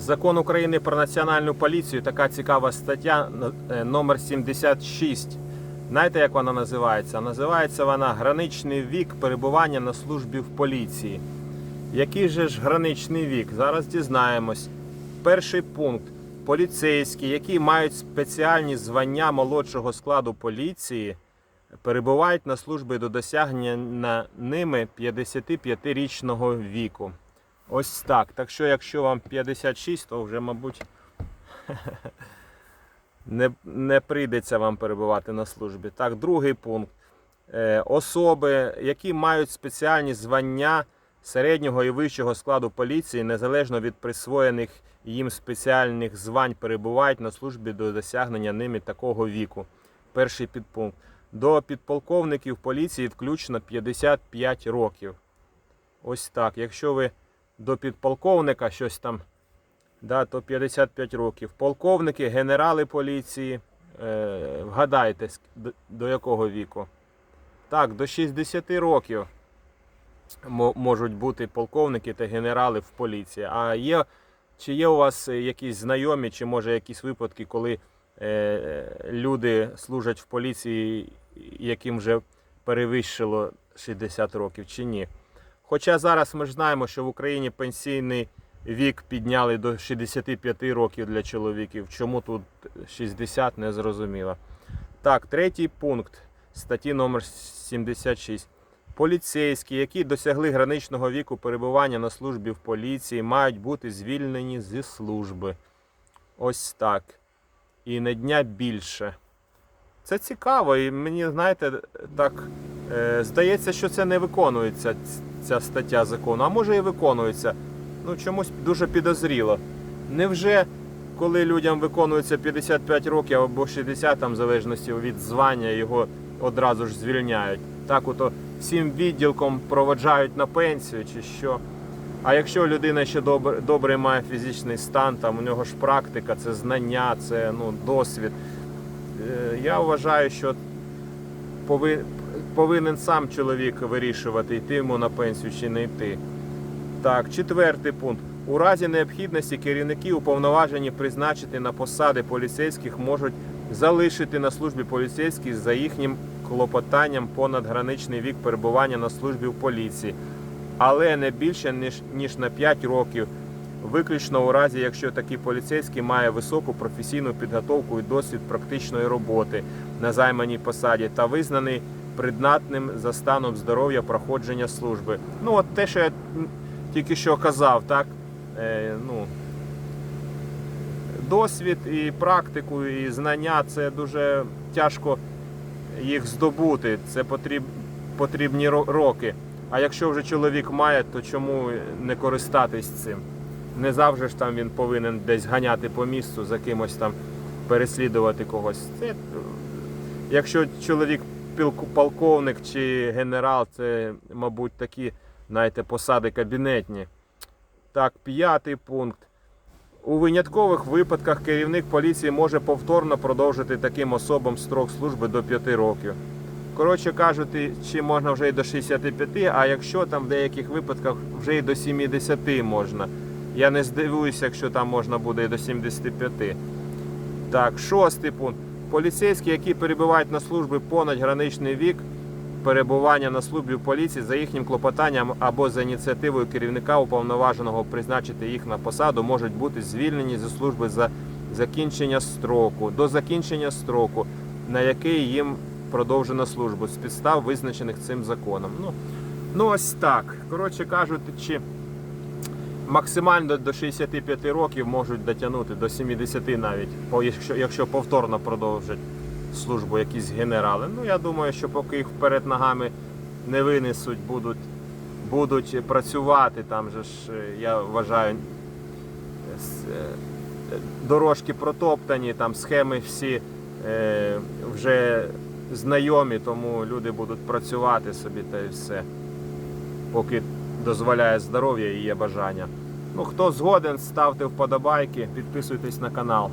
Закон України про національну поліцію, така цікава стаття е, номер 76. Знаєте, як вона називається? Називається вона Граничний вік перебування на службі в поліції. Який же ж граничний вік? Зараз дізнаємось. Перший пункт. Поліцейські, які мають спеціальні звання молодшого складу поліції, перебувають на службі до досягнення ними 55-річного віку. Ось так. Так що, якщо вам 56, то вже, мабуть, не, не прийдеться вам перебувати на службі. Так, другий пункт. Е, особи, які мають спеціальні звання середнього і вищого складу поліції, незалежно від присвоєних їм спеціальних звань, перебувають на службі до досягнення ними такого віку. Перший підпункт. До підполковників поліції включно 55 років. Ось так. Якщо ви до підполковника щось там, да, то 55 років. Полковники, генерали поліції. Е, вгадайте, до, якого віку? Так, до 60 років можуть бути полковники та генерали в поліції. А є, чи є у вас якісь знайомі, чи може якісь випадки, коли е, люди служать в поліції, яким вже перевищило 60 років, чи ні? Хоча зараз ми ж знаємо, що в Україні пенсійний вік підняли до 65 років для чоловіків. Чому тут 60, не зрозуміло. Так, третій пункт статті номер 76. Поліцейські, які досягли граничного віку перебування на службі в поліції, мають бути звільнені зі служби. Ось так. І не дня більше. Це цікаво, і мені, знаєте, так здається, що це не виконується ця стаття закону. А може і виконується. Ну, чомусь дуже підозріло. Невже, коли людям виконується 55 років або 60, там, в залежності від звання, його одразу ж звільняють. Так, ото всім відділком проводжають на пенсію чи що. А якщо людина ще добре, добре має фізичний стан, там у нього ж практика, це знання, це ну, досвід. Е, Я вважаю, що повинен сам чоловік вирішувати, йти йому на пенсію чи не йти. Так, четвертий пункт. У разі необхідності керівники уповноважені призначити на посади поліцейських можуть залишити на службі поліцейських за їхнім клопотанням понад граничний вік перебування на службі в поліції, але не більше ніж, ніж на 5 років, виключно у разі, якщо такий поліцейський має високу професійну підготовку і досвід практичної роботи на займаній посаді та визнаний придатним за станом здоров'я проходження служби. Ну, от те, що я тільки що казав, так? Е, ну, досвід і практику, і знання це дуже тяжко їх здобути. Це потріб, потрібні ро- роки. А якщо вже чоловік має, то чому не користатись цим? Не завжди ж там він повинен десь ганяти по місту за кимось там переслідувати когось. Це, якщо чоловік полковник чи генерал, це, мабуть, такі, знаєте, посади кабінетні. Так, п'ятий пункт. У виняткових випадках керівник поліції може повторно продовжити таким особам строк служби до 5 років. Коротше кажучи, чи можна вже і до 65, а якщо там в деяких випадках вже і до 70 можна. Я не здивуюся, якщо там можна буде і до 75. Так, шостий пункт. Поліцейські, які перебувають на службі понад граничний вік перебування на службі поліції за їхнім клопотанням або за ініціативою керівника уповноваженого призначити їх на посаду, можуть бути звільнені зі служби за закінчення строку, до закінчення строку, на який їм продовжено службу з підстав, визначених цим законом. Ну, ну ось так. Коротше кажучи, максимально до 65 років можуть дотягнути до 70 навіть, якщо, якщо повторно продовжать службу якісь генерали. Ну я думаю, що поки їх вперед ногами не винесуть, будуть, будуть працювати. Там же ж, е, я вважаю, е, дорожки протоптані, там схеми всі е, вже знайомі, тому люди будуть працювати собі та й все. Поки дозволяє здоров'я і є бажання. Ну, хто згоден, ставте вподобайки, підписуйтесь на канал.